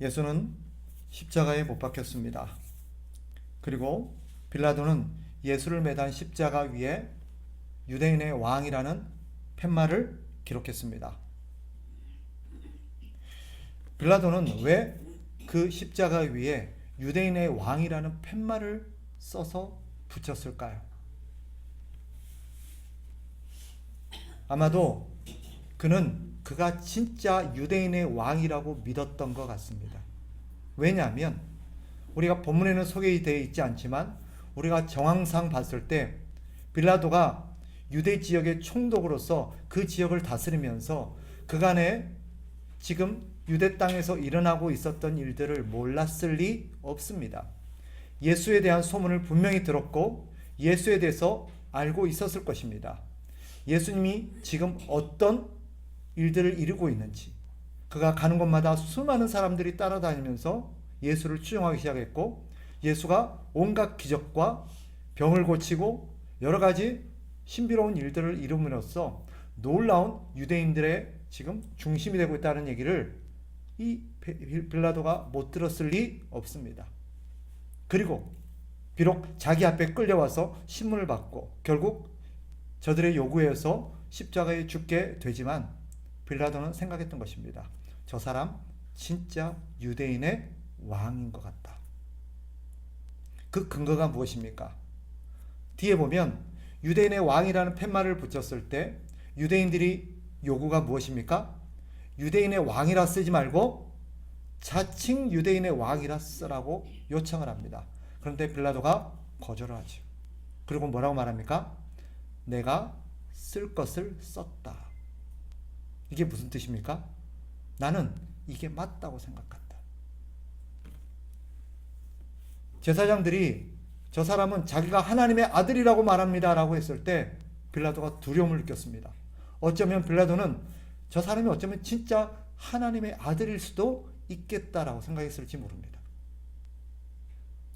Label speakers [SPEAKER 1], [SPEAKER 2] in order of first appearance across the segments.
[SPEAKER 1] 예수는 십자가에 못 박혔습니다. 그리고 빌라도는 예수를 매단 십자가 위에 유대인의 왕이라는 팻말을 기록했습니다. 빌라도는 왜 그 십자가 위에 유대인의 왕이라는 팻말을 써서 붙였을까요? 아마도 그는 그가 진짜 유대인의 왕이라고 믿었던 것 같습니다. 왜냐하면 우리가 본문에는 소개되어 있지 않지만 우리가 정황상 봤을 때 빌라도가 유대 지역의 총독으로서 그 지역을 다스리면서 그간에 지금 유대 땅에서 일어나고 있었던 일들을 몰랐을 리 없습니다. 예수에 대한 소문을 분명히 들었고 예수에 대해서 알고 있었을 것입니다. 예수님이 지금 어떤 일들을 이루고 있는지 그가 가는 곳마다 수많은 사람들이 따라다니면서 예수를 추종하기 시작했고 예수가 온갖 기적과 병을 고치고 여러 가지 신비로운 일들을 이룸으로써 놀라운 유대인들의 지금 중심이 되고 있다는 얘기를 이 빌라도가 못 들었을 리 없습니다. 그리고 비록 자기 앞에 끌려와서 신문을 받고 결국 저들의 요구에서 십자가에 죽게 되지만 빌라도는 생각했던 것입니다. 저 사람 진짜 유대인의 왕인 것 같다. 그 근거가 무엇입니까? 뒤에 보면 유대인의 왕이라는 팻말을 붙였을 때 유대인들이 요구가 무엇입니까? 유대인의 왕이라 쓰지 말고 자칭 유대인의 왕이라 쓰라고 요청을 합니다. 그런데 빌라도가 거절을 하죠. 그리고 뭐라고 말합니까? 내가 쓸 것을 썼다. 이게 무슨 뜻입니까? 나는 이게 맞다고 생각한다. 제사장들이 저 사람은 자기가 하나님의 아들이라고 말합니다 라고 했을 때 빌라도가 두려움을 느꼈습니다. 어쩌면 빌라도는 저 사람이 어쩌면 진짜 하나님의 아들일 수도 있겠다라고 생각했을지 모릅니다.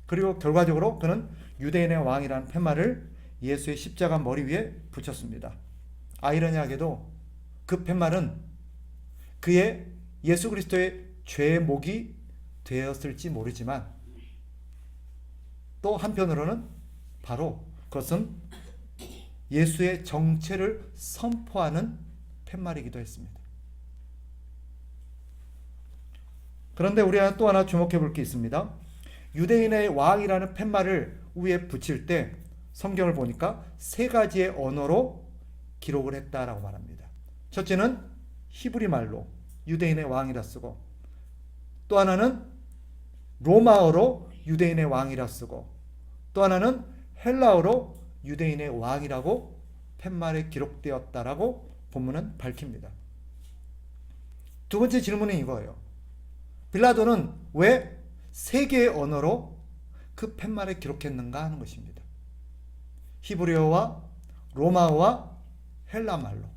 [SPEAKER 1] 그리고 결과적으로 그는 유대인의 왕이라는 팻말을 예수의 십자가 머리 위에 붙였습니다. 아이러니하게도 그 팻말은 그의 예수 그리스도의 죄의 목이 되었을지 모르지만 또 한편으로는 바로 그것은 예수의 정체를 선포하는 팻말이기도 했습니다. 그런데 우리가 또 하나 주목해 볼 게 있습니다. 유대인의 왕이라는 팻말을 위에 붙일 때 성경을 보니까 세 가지의 언어로 기록을 했다라고 말합니다. 첫째는 히브리 말로 유대인의 왕이라 쓰고 또 하나는 로마어로 유대인의 왕이라 쓰고 또 하나는 헬라어로 유대인의 왕이라고 팻말에 기록되었다라고 본문은 밝힙니다. 두 번째 질문은 이거예요. 빌라도는 왜 세 개의 언어로 그 팻말에 기록했는가 하는 것입니다. 히브리어와 로마어와 헬라말로.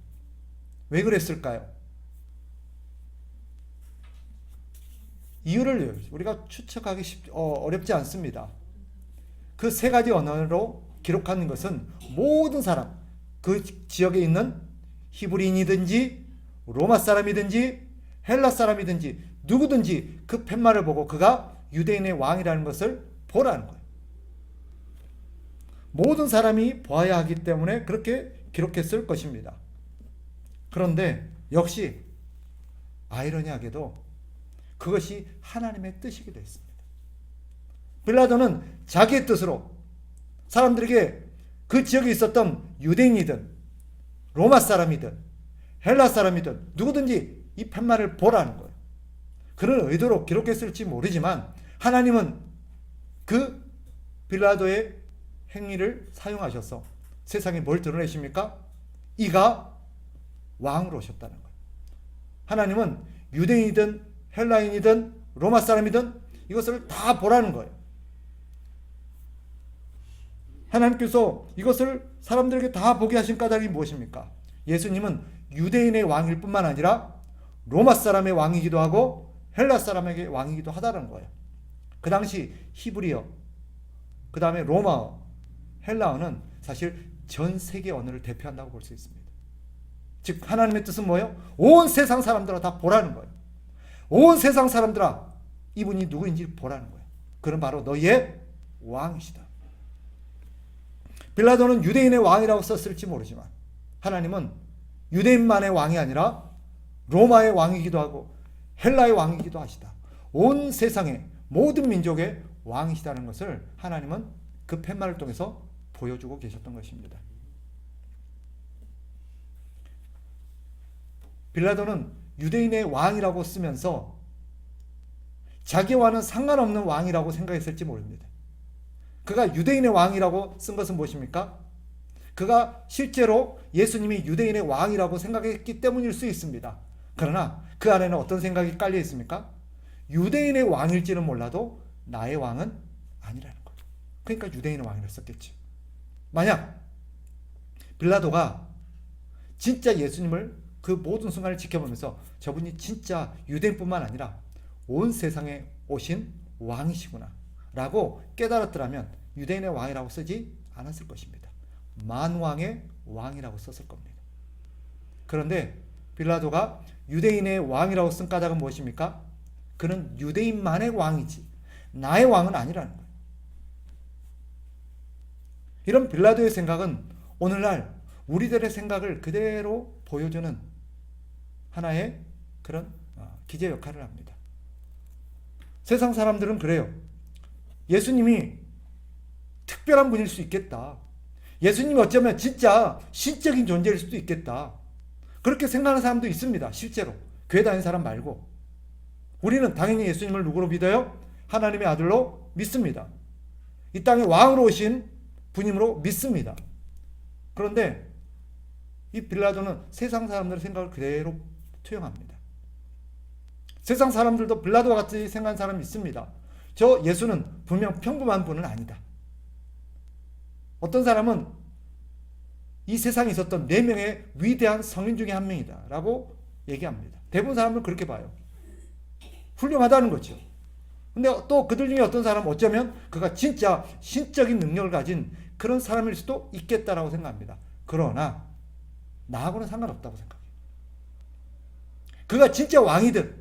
[SPEAKER 1] 왜 그랬을까요? 이유를 우리가 추측하기 쉽, 어, 어렵지 않습니다. 그 세 가지 언어로 기록하는 것은 모든 사람, 그 지역에 있는 히브리인이든지 로마 사람이든지 헬라 사람이든지 누구든지 그 팻말을 보고 그가 유대인의 왕이라는 것을 보라는 거예요. 모든 사람이 보아야 하기 때문에 그렇게 기록했을 것입니다. 그런데 역시 아이러니하게도 그것이 하나님의 뜻이기도 했습니다. 빌라도는 자기의 뜻으로 사람들에게 그 지역에 있었던 유대인이든 로마 사람이든 헬라 사람이든 누구든지 이 팻말을 보라는 거예요. 그런 의도로 기록했을지 모르지만 하나님은 그 빌라도의 행위를 사용하셔서 세상에 뭘 드러내십니까? 이가 왕으로 오셨다는 거예요. 하나님은 유대인이든 헬라인이든 로마 사람이든 이것을 다 보라는 거예요. 하나님께서 이것을 사람들에게 다 보게 하신 까닭이 무엇입니까? 예수님은 유대인의 왕일 뿐만 아니라 로마 사람의 왕이기도 하고 헬라 사람에게 왕이기도 하다는 거예요. 그 당시 히브리어, 그 다음에 로마어, 헬라어는 사실 전 세계 언어를 대표한다고 볼 수 있습니다. 즉 하나님의 뜻은 뭐예요? 온 세상 사람들아 다 보라는 거예요. 온 세상 사람들아 이분이 누구인지 보라는 거예요. 그는 바로 너의 왕이시다. 빌라도는 유대인의 왕이라고 썼을지 모르지만 하나님은 유대인만의 왕이 아니라 로마의 왕이기도 하고 헬라의 왕이기도 하시다. 온 세상의 모든 민족의 왕이시다는 것을 하나님은 그 팻말을 통해서 보여주고 계셨던 것입니다. 빌라도는 유대인의 왕이라고 쓰면서 자기와는 상관없는 왕이라고 생각했을지 모릅니다. 그가 유대인의 왕이라고 쓴 것은 무엇입니까? 그가 실제로 예수님이 유대인의 왕이라고 생각했기 때문일 수 있습니다. 그러나 그 안에는 어떤 생각이 깔려 있습니까? 유대인의 왕일지는 몰라도 나의 왕은 아니라는 거예요. 그러니까 유대인의 왕이라 썼겠지. 만약 빌라도가 진짜 예수님을 그 모든 순간을 지켜보면서 저분이 진짜 유대인뿐만 아니라 온 세상에 오신 왕이시구나 라고 깨달았더라면 유대인의 왕이라고 쓰지 않았을 것입니다. 만왕의 왕이라고 썼을 겁니다. 그런데 빌라도가 유대인의 왕이라고 쓴 까닭은 무엇입니까? 그는 유대인만의 왕이지 나의 왕은 아니라는 거예요. 이런 빌라도의 생각은 오늘날 우리들의 생각을 그대로 보여주는 하나의 그런 어, 기재 역할을 합니다. 세상 사람들은 그래요. 예수님이 특별한 분일 수 있겠다. 예수님이 어쩌면 진짜 신적인 존재일 수도 있겠다. 그렇게 생각하는 사람도 있습니다. 실제로. 교회 다니는 사람 말고. 우리는 당연히 예수님을 누구로 믿어요? 하나님의 아들로 믿습니다. 이 땅에 왕으로 오신 분임으로 믿습니다. 그런데 이 빌라도는 세상 사람들의 생각을 그대로 투영합니다. 세상 사람들도 빌라도와 같이 생각하는 사람이 있습니다. 저 예수는 분명 평범한 분은 아니다. 어떤 사람은 이 세상에 있었던 네 명의 위대한 성인 중에 한 명이다 라고 얘기합니다. 대부분 사람은 그렇게 봐요. 훌륭하다는 거죠. 근데 또 그들 중에 어떤 사람은 어쩌면 그가 진짜 신적인 능력을 가진 그런 사람일 수도 있겠다라고 생각합니다. 그러나 나하고는 상관없다고 생각해요. 그가 진짜 왕이든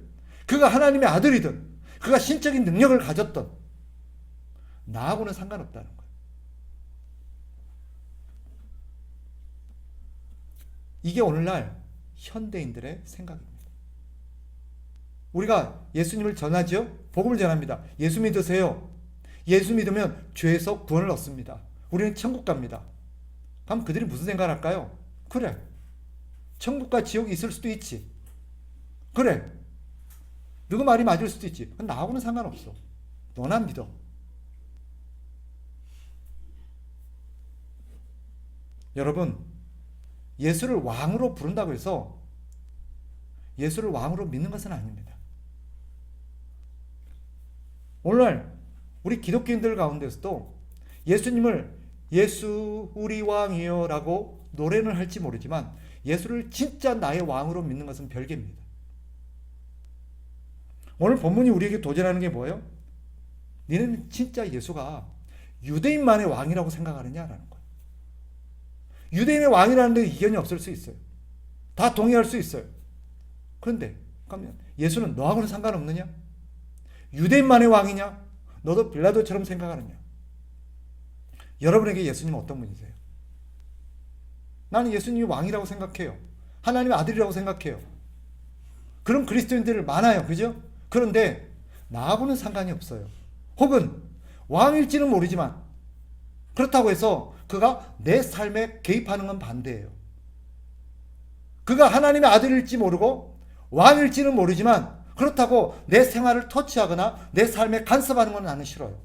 [SPEAKER 1] 그가 하나님의 아들이든 그가 신적인 능력을 가졌던 나하고는 상관없다는 거예요. 이게 오늘날 현대인들의 생각입니다. 우리가 예수님을 전하죠? 복음을 전합니다. 예수 믿으세요. 예수 믿으면 죄에서 구원을 얻습니다. 우리는 천국 갑니다. 그럼 그들이 무슨 생각을 할까요? 그래. 천국과 지옥이 있을 수도 있지. 그래. 누구 말이 맞을 수도 있지. 나하고는 상관없어. 너나 믿어. 여러분, 예수를 왕으로 부른다고 해서 예수를 왕으로 믿는 것은 아닙니다. 오늘날 우리 기독교인들 가운데서도 예수님을 예수 우리 왕이여라고 노래는 할지 모르지만 예수를 진짜 나의 왕으로 믿는 것은 별개입니다. 오늘 본문이 우리에게 도전하는 게 뭐예요? 너는 진짜 예수가 유대인만의 왕이라고 생각하느냐라는 거예요. 유대인의 왕이라는 데 이견이 없을 수 있어요. 다 동의할 수 있어요. 그런데 그러면 예수는 너하고는 상관없느냐? 유대인만의 왕이냐? 너도 빌라도처럼 생각하느냐? 여러분에게 예수님은 어떤 분이세요? 나는 예수님이 왕이라고 생각해요. 하나님의 아들이라고 생각해요. 그런 그리스도인들 많아요. 그죠? 그런데 나하고는 상관이 없어요. 혹은 왕일지는 모르지만 그렇다고 해서 그가 내 삶에 개입하는 건 반대예요. 그가 하나님의 아들일지 모르고 왕일지는 모르지만 그렇다고 내 생활을 터치하거나 내 삶에 간섭하는 건 나는 싫어요.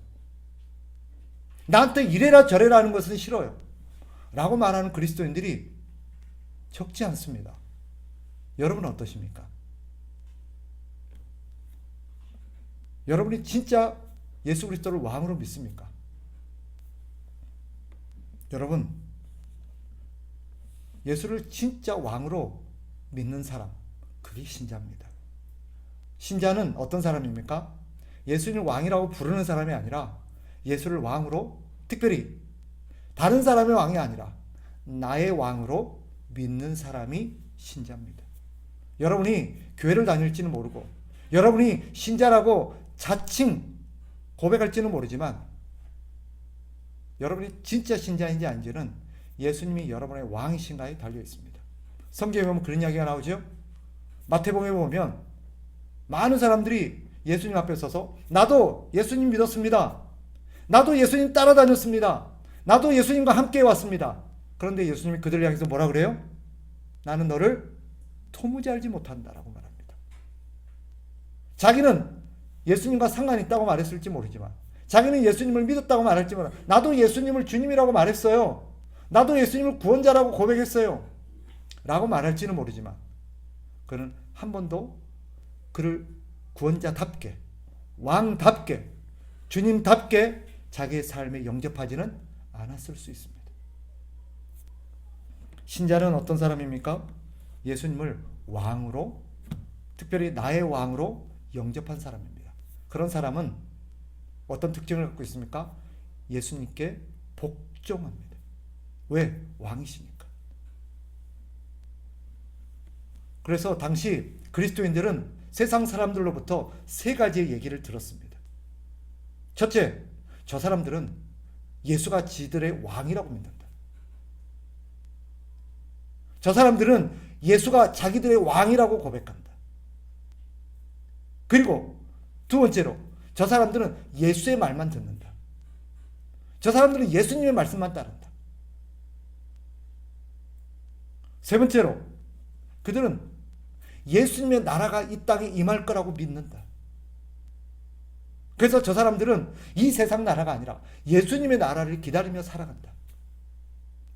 [SPEAKER 1] 나한테 이래라 저래라 하는 것은 싫어요. 라고 말하는 그리스도인들이 적지 않습니다. 여러분은 어떠십니까? 여러분이 진짜 예수 그리스도를 왕으로 믿습니까? 여러분, 예수를 진짜 왕으로 믿는 사람, 그게 신자입니다. 신자는 어떤 사람입니까? 예수님을 왕이라고 부르는 사람이 아니라 예수를 왕으로 특별히 다른 사람의 왕이 아니라 나의 왕으로 믿는 사람이 신자입니다. 여러분이 교회를 다닐지는 모르고 여러분이 신자라고 자칭 고백할지는 모르지만 여러분이 진짜 신자인지 아닌지는 예수님이 여러분의 왕이신가에 달려 있습니다. 성경에 보면 그런 이야기가 나오죠. 마태복음에 보면 많은 사람들이 예수님 앞에 서서 나도 예수님 믿었습니다. 나도 예수님 따라다녔습니다. 나도 예수님과 함께 왔습니다. 그런데 예수님이 그들을 향해서 뭐라 그래요? 나는 너를 도무지 알지 못한다라고 말합니다. 자기는 예수님과 상관이 있다고 말했을지 모르지만 자기는 예수님을 믿었다고 모르 나도 예수님을 주님이라고 말했어요. 나도 예수님을 구원자라고 고백했어요. 라고 말할지는 모르지만 그는 한 번도 그를 구원자답게 왕답게 주님답게 자기의 삶에 영접하지는 않았을 수 있습니다. 신자는 어떤 사람입니까? 예수님을 왕으로 특별히 나의 왕으로 영접한 사람입니다. 그런 사람은 어떤 특징을 갖고 있습니까? 예수님께 복종합니다. 왜? 왕이시니까. 그래서 당시 그리스도인들은 세상 사람들로부터 세 가지의 얘기를 들었습니다. 첫째, 저 사람들은 예수가 지들의 왕이라고 믿는다. 저 사람들은 예수가 자기들의 왕이라고 고백한다. 그리고 두 번째로, 저 사람들은 예수의 말만 듣는다. 저 사람들은 예수님의 말씀만 따른다. 세 번째로, 그들은 예수님의 나라가 이 땅에 임할 거라고 믿는다. 그래서 저 사람들은 이 세상 나라가 아니라 예수님의 나라를 기다리며 살아간다.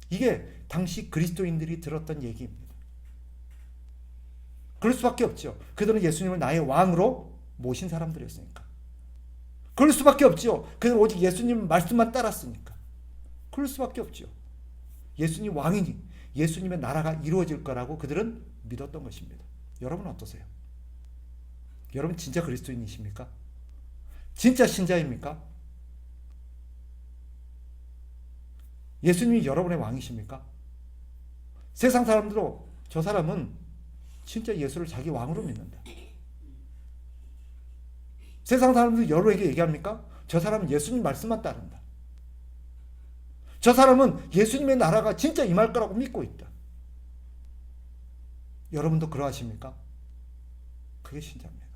[SPEAKER 1] 이게 당시 그리스도인들이 들었던 얘기입니다. 그럴 수밖에 없죠. 그들은 예수님을 나의 왕으로 모신 사람들이었으니까. 그럴 수밖에 없죠. 그들은 오직 예수님 말씀만 따랐으니까. 그럴 수밖에 없죠. 예수님 왕이니 예수님의 나라가 이루어질 거라고 그들은 믿었던 것입니다. 여러분 어떠세요? 여러분 진짜 그리스도인이십니까? 진짜 신자입니까? 예수님이 여러분의 왕이십니까? 세상 사람들도 저 사람은 진짜 예수를 자기 왕으로 믿는다. 세상 사람들 여러분에게 얘기합니까? 저 사람은 예수님 말씀만 따른다. 저 사람은 예수님의 나라가 진짜 임할 거라고 믿고 있다. 여러분도 그러하십니까? 그게 신자입니다.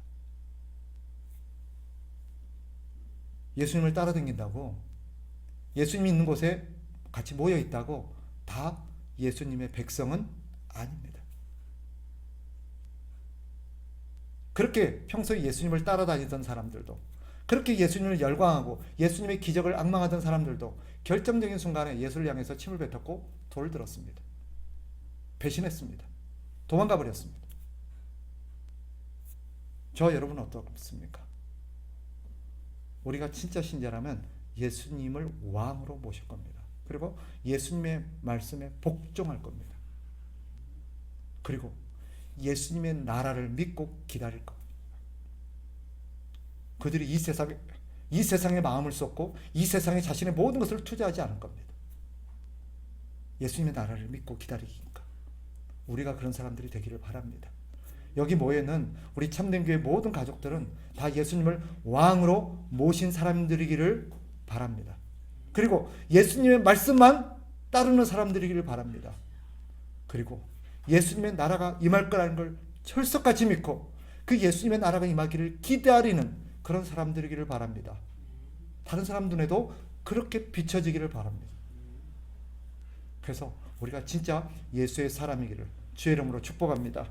[SPEAKER 1] 예수님을 따라다닌다고 예수님이 있는 곳에 같이 모여 있다고 다 예수님의 백성은 아닙니다. 그렇게 평소에 예수님을 따라다니던 사람들도 그렇게 예수님을 열광하고 예수님의 기적을 악망하던 사람들도 결정적인 순간에 예수를 향해서 침을 뱉었고 돌을 들었습니다. 배신했습니다. 도망가 버렸습니다. 저 여러분 어떻습니까? 우리가 진짜 신자라면 예수님을 왕으로 모실 겁니다. 그리고 예수님의 말씀에 복종할 겁니다. 그리고 예수님의 나라를 믿고 기다릴 겁니다. 그들이 이 세상에 이 세상에 마음을 쏟고 이 세상에 자신의 모든 것을 투자하지 않을 겁니다. 예수님의 나라를 믿고 기다리니까 우리가 그런 사람들이 되기를 바랍니다. 여기 모여 있는 우리 참된 교회 모든 가족들은 다 예수님을 왕으로 모신 사람들이기를 바랍니다. 그리고 예수님의 말씀만 따르는 사람들이기를 바랍니다. 그리고 예수님의 나라가 임할 거라는 걸 철석같이 믿고 그 예수님의 나라가 임하기를 기다리는 그런 사람들이기를 바랍니다. 다른 사람 눈에도 그렇게 비춰지기를 바랍니다. 그래서 우리가 진짜 예수의 사람이기를 주의 이름으로 축복합니다.